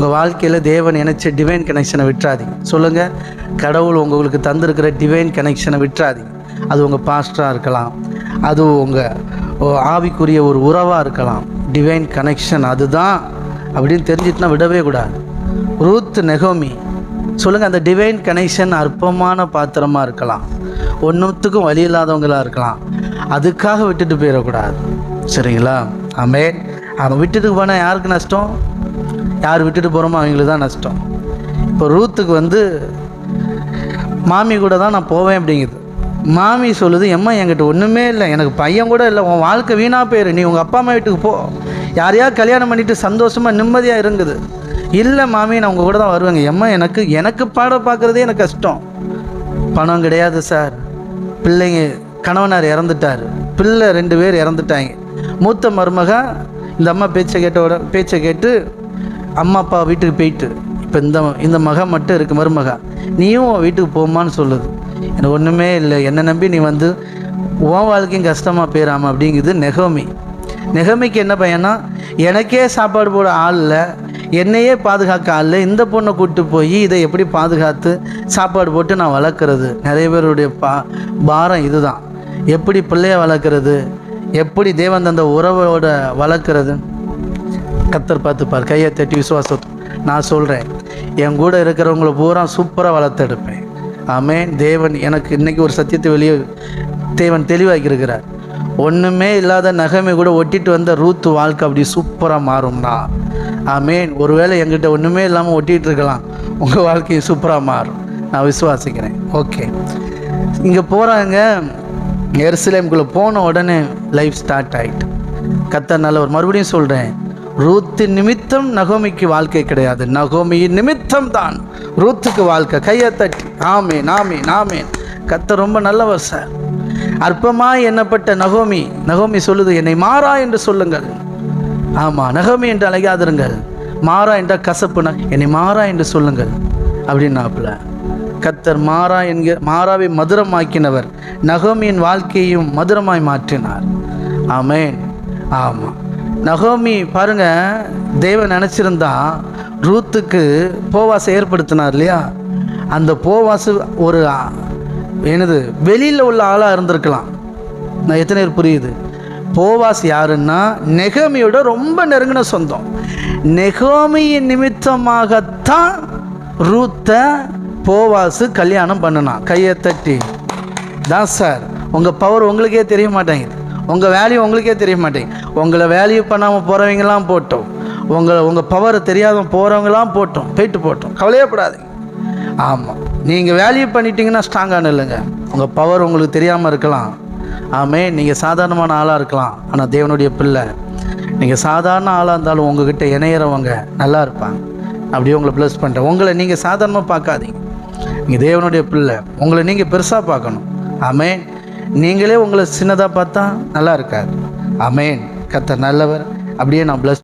உங்கள் வாழ்க்கையில் தேவன் நினைச்ச டிவைன் கனெக்ஷனை விட்டுறாதீங்க. சொல்லுங்கள் கடவுள் உங்களுக்கு தந்திருக்கிற டிவைன் கனெக்ஷனை விட்டுறாதீங்க. அது உங்கள் பாஸ்டராக இருக்கலாம். அது உங்கள் ஆவிக்குரிய ஒரு உறவாக இருக்கலாம். டிவைன் கனெக்ஷன் அதுதான் அப்படின்னு தெரிஞ்சிட்டுனா விடவே கூடாது. ரூத் நெகோமி சொல்லுங்கள் அந்த டிவைன் கனெக்ஷன் அற்பமான பாத்திரமாக இருக்கலாம். ஒன்றுத்துக்கும் வழி இல்லாதவங்களாக இருக்கலாம். அதுக்காக விட்டுட்டு போயிடக்கூடாது. சரிங்களா? ஆமே அவன் விட்டுட்டு போனால் யாருக்கு நஷ்டம்? யார் விட்டுட்டு போகிறோமோ அவங்களுக்கு தான் நஷ்டம். இப்போ ரூத்துக்கு வந்து மாமி கூட தான் நான் போவேன் அப்படிங்குது. மாமி சொல்லுது எம்மா என்கிட்ட ஒன்றுமே இல்லை. எனக்கு பையன் கூட இல்லை. உன் வாழ்க்கை வீணாக போயிரு. நீ உங்கள் அப்பா அம்மா வீட்டுக்கு போ. யாரையா கல்யாணம் பண்ணிவிட்டு சந்தோஷமாக நிம்மதியாக இருங்குது. இல்லை மாமி நான் உங்கள் கூட தான் வருவேங்க. எம்மா எனக்கு எனக்கு பாட பார்க்குறதே எனக்கு கஷ்டம். பணம் கிடையாது சார். பிள்ளைங்க கணவனார் இறந்துட்டார். பிள்ளை ரெண்டு பேர் இறந்துட்டாங்க. மூத்த மருமக இந்த அம்மா பேச்சை கேட்டோட பேச்சை கேட்டு அம்மா அப்பா வீட்டுக்கு போயிட்டு இப்போ இந்த இந்த மக மட்டும் இருக்கு மருமக. நீயும் உன் வீட்டுக்கு போமான்னு சொல்லுது. எனக்கு ஒன்றுமே இல்லை. என்னை நம்பி நீ வந்து உன் வாழ்க்கையும் கஷ்டமாக போயிடாம அப்படிங்குது நெகோமி. நெகமிக்கு என்ன பையனா எனக்கே சாப்பாடு போட ஆள் இல்லை. என்னையே பாதுகாக்க ஆள் இந்த பொண்ணை கூப்பிட்டு போய் இதை எப்படி பாதுகாத்து சாப்பாடு போட்டு நான் வளர்க்குறது? நிறைய பேருடைய பா பாரம் இதுதான். எப்படி பிள்ளைய வளர்க்குறது? எப்படி தேவன் தந்த உறவோட வளர்க்குறது கத்தர் பார்த்துப்பார் கையை தட்டி விசுவாசம் நான் சொல்கிறேன் என் கூட இருக்கிறவங்கள பூரா சூப்பராக வளர்த்தெடுப்பேன் ஆமே தேவன் எனக்கு இன்றைக்கி ஒரு சத்தியத்தை வெளியே தேவன் தெளிவாக்கியிருக்கிறார். ஒன்றுமே இல்லாத நகைமை கூட ஒட்டிட்டு வந்த ரூத்து வாழ்க்கை அப்படி சூப்பராக மாறும்னா. ஆமேன். ஒருவேளை எங்கிட்ட ஒன்றுமே இல்லாமல் ஒட்டிகிட்டு இருக்கலாம் உங்கள் வாழ்க்கையும் சூப்பராக மாறும். நான் விசுவாசிக்கிறேன். ஓகே. இங்கே போகிறாங்க எருசலேம்குள்ளே போன உடனே லைஃப் ஸ்டார்ட் ஆகிட்டு கத்தர் ஒரு மறுபடியும் சொல்கிறேன் ரூத்து நிமித்தம் நகோமிக்கு வாழ்க்கை கிடையாது. நகோமியின் நிமித்தம் தான் ரூத்துக்கு வாழ்க்கை. கையை தட்டி ஆமே நாமே நாமே கத்தர் ரொம்ப நல்லவர் சார். அற்பமாய் எண்ணப்பட்ட நகோமி நகோமி சொல்லுது என்னை மாறா என்று சொல்லுங்கள். ஆமாம் நகோமி என்று அழைக்காதிருங்கள். மாறா என்ற கசப்பு என்னை மாறா என்று சொல்லுங்கள். அப்படின்னாப்புல கத்தர் மாறா என்கிற மாறாவை மதுரமாக்கினவர் நகோமியின் வாழ்க்கையையும் மதுரமாய் மாற்றினார். ஆமேன் ஆமாம் நகோமி பாருங்க தேவன் நினச்சிருந்தா ரூத்துக்கு போவாசை ஏற்படுத்தினார் இல்லையா? அந்த போவாசு ஒரு என்னது வெளியில் உள்ள ஆளாக இருந்திருக்கலாம். நான் எத்தனை பேர் புரியுது? போவாஸ் யாருன்னா நெகோமியோட ரொம்ப நெருங்கின சொந்தம். நெகோமியின் நிமித்தமாகத்தான் ரூத்தை போவாசு கல்யாணம் பண்ணினான். கையை தட்டி. தான் சார் உங்கள் பவர் உங்களுக்கே தெரிய மாட்டேங்குது. உங்கள் வேல்யூ உங்களுக்கே தெரிய மாட்டேங்க உங்களை வேல்யூ பண்ணாமல் போகிறவங்களாம் போட்டோம். உங்களை உங்கள் பவரை தெரியாத போகிறவங்களாம் போட்டோம். போயிட்டு போட்டோம். கவலையப்படாதீங்க. ஆமாம் நீங்கள் வேல்யூ பண்ணிட்டீங்கன்னா ஸ்ட்ராங்கான இல்லைங்க உங்கள் பவர் உங்களுக்கு தெரியாமல் இருக்கலாம். ஆமே நீங்கள் சாதாரணமான ஆளாக இருக்கலாம். ஆனால் தேவனுடைய பிள்ளை. நீங்கள் சாதாரண ஆளாக இருந்தாலும் உங்ககிட்ட இணையிறவங்க நல்லா இருப்பாங்க. அப்படியே உங்களை ப்ளஸ் பண்ணுறேன் உங்களை நீங்கள் சாதாரணமாக பார்க்காதீங்க. நீங்கள் தேவனுடைய பிள்ளை. உங்களை நீங்கள் பெருசாக பார்க்கணும். ஆமேன் நீங்களே உங்களை சின்னதாக பார்த்தா நல்லா இருக்காது. அமேன் கத்த நல்லவர். அப்படியே நான் ப்ளஸ்